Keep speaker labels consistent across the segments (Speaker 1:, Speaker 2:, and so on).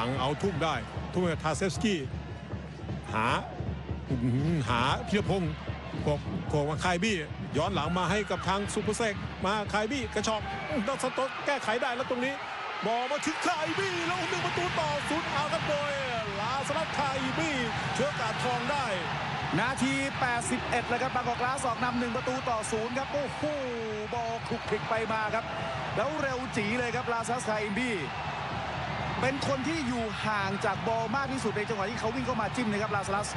Speaker 1: ังเอาทุ่มได้ ทุ่มกับทาเซฟสกี้หาหาพิรพงศ์กบโขกมาคายบี้ย้อนหลังมาให้กับทางสุภเสกมาคายบี้กระชอกดัสโตะแก้ไขได้แล้วตรงนี้บอลมาถึงคายบี้แล้วหนึ่งประตูต่อศูนย์เอาครับโดยลาสลัดคายบี้เชื้อกาดทองได้
Speaker 2: นาที 81 แล้วครับบางกอกลาสออกนำหนึ่งประตูต่อศูนย์ครับโอ้โหบอลคลุกคลิกไปมาครับ แล้วเร็วจีเลยครับลาซัสคาอิมบี้ เป็นคนที่อยู่ห่างจากบอลมากที่สุดในจังหวะที่เขาวิ่งเข้ามาจิ้มนะครับลาซัส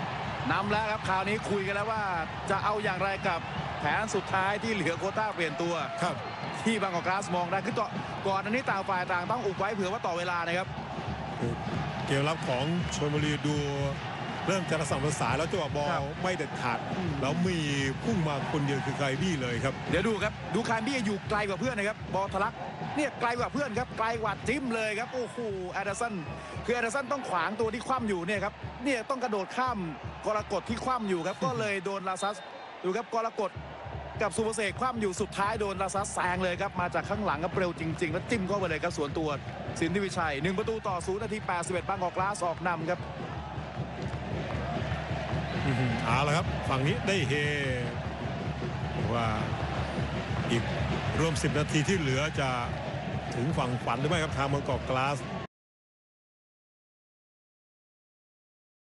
Speaker 2: นำแล้วครับคราวนี้คุยกันแล้วว่าจะเอาอย่างไรกับแผนสุดท้ายที่เหลือโควต้าเปลี่ยนตัว
Speaker 1: ครับ
Speaker 2: ที่บางกอกกลาสมองได้คือต่อก่อนอันนี้ต่างฝ่ายต่างต้องอุบไว้เผื่อว่าต่อเวลานะครับ
Speaker 1: เกมรับของชลบุรีดู เริ่มจะระสับระสายแล้วจังหวะบอ
Speaker 2: ครั
Speaker 1: ล
Speaker 2: บ
Speaker 1: ไม่เด็ดขาดแล้วมีพุ่งมาคนเดียวคือไกบี้เลยครับ
Speaker 2: เดี๋ยวดูครับดูคานบี้อยู่ไกลกว่าเพื่อนนะครับบอลทะลักเนี่ยไกลกว่าเพื่อนครับไกลกว่าจิ้มเลยครับโอ้โหแอดเดอร์สันคือแอดเดอร์สันต้องขวางตัวที่คว่ำอยู่เนี่ยครับเนี่ยต้องกระโดดข้ามกรกฎที่คว่ำอยู่ครับก็เลยโดนลาซัสดูครับกรกฎกับซูเปอร์เสกคว่ำอยู่สุดท้ายโดนลาซัสแซงเลยครับมาจากข้างหลังครับเร็วจริง ๆ แล้วจิ้มเข้าไปเลยครับสวนตัวสินทิวิชัยหนึ่งประตูต่อศูนย์นาที81บางกอกกลาสออกนำครับ
Speaker 1: อื้อหือ เอาละครับ ฝั่งนี้ได้เฮว่าอีกรวม 10 นาทีที่เหลือจะถึงฝั่งฝันหรือไม่ครับทางมังกรกลาส